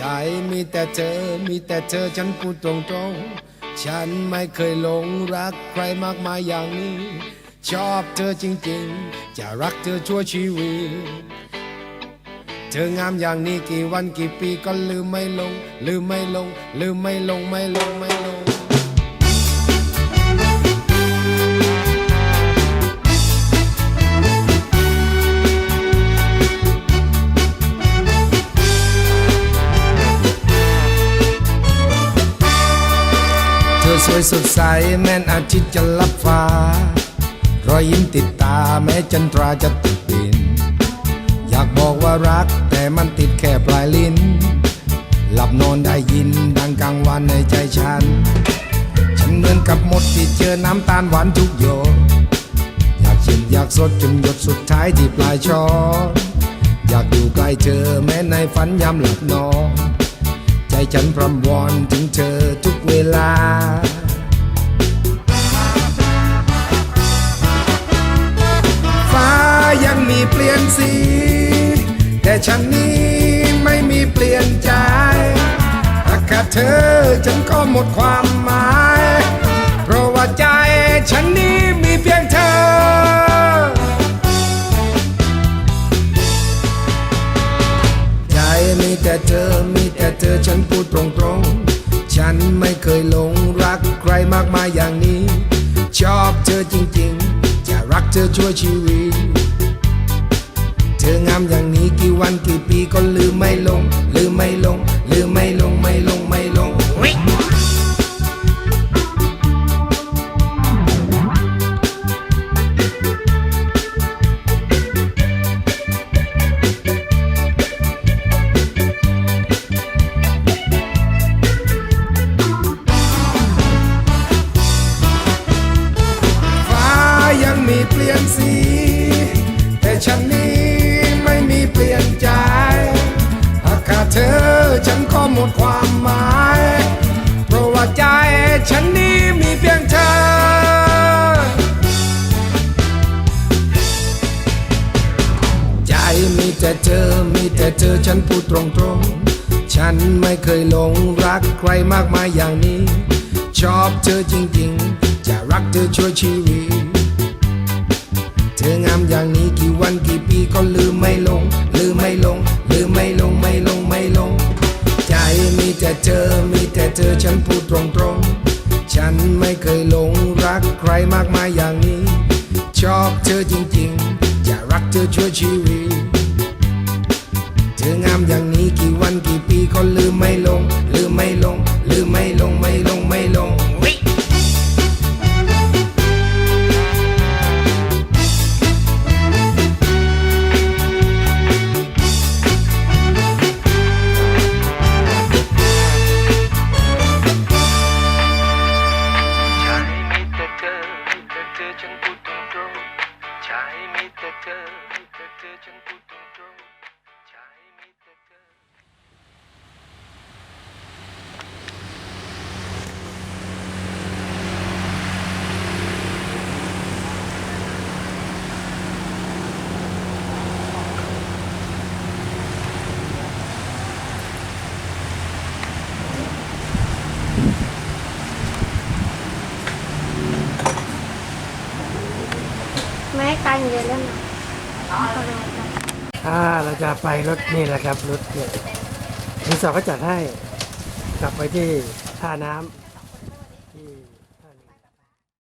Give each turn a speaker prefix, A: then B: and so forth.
A: ใจมีแต่เธอ มีแต่เธอฉันพูดตรงๆ ฉันไม่เคยหลงรักใครมากมายอย่างนี้ ชอบเธอจริงๆ จะรักเธอชั่วชีวิต เธองามอย่างนี้กี่วันกี่ปีก็ลืมไม่ลง ลืมไม่ลง ลืมไม่ลงไม่ลงไม่ลง ยสดใสแม้นอาทิตย์จะลับฟ้า รอยยิ้มติดตาแม้จันทราจะติดดิน อยากบอกว่ารักแต่มันติดแค่ปลายลิ้น หลับนอนได้ยินดังกลางวันในใจฉัน ฉันเหมือนกับมดที่เจอน้ำตาลหวานทุกหยดอยากชิมอยากสดจนหยดสุดท้ายที่ปลายช้อนอยากอยู่ใกล้เธอแม้ในฝันยามหลับนอนใจฉันพรำวอนถึงเธอทุกเวลา ฉันนี้ไม่มีเปลี่ยนใจหากขาดเธอฉันก็หมดความหมาย เพราะว่าใจฉันนี้มีเพียงเธอใจมีแต่เธอ มีแต่เธอ ฉันพูดตรงๆ ฉันไม่เคยหลงรักใครมากมายอย่างนี้ ชอบเธอจริงๆ จะรักเธอชั่วชีวิต ก็ลืมไม่ลง ลืมไม่ลง ลืมไม่ลง ไม่ลง ไม่ลงฟ้ายังมีเปลี่ยนสี หมดความหมาย เพราะว่าใจฉันนี้มีเพียงเธอ ใจมีแต่เธอ มีแต่เธอฉันพูดตรงๆ ฉันไม่เคยหลงรักใครมากมายอย่างนี้ ชอบเธอจริงๆ จะรักเธอชั่วชีวิต เธองามอย่างนี้กี่วันกี่ปีก็ลืมไม่ลง แต่เธอมีแต่เธอฉันพูดตรงๆ ฉันไม่เคยหลงรักใครมากมายอย่างนี้ ชอบเธอจริงๆ จะรักเธอชั่วชีวิต เธองามอย่างนี้กี่วันกี่ปีก็ลืมไม่ลง ลืมไม่ลง
B: ไม่ให้การเยอะแล้วนะ
C: ถ้าเราจะไปรถนี่แหละครับรถเนี่ยรีสอร์ทก็จัดให้ กลับไปที่ท่าน้ำ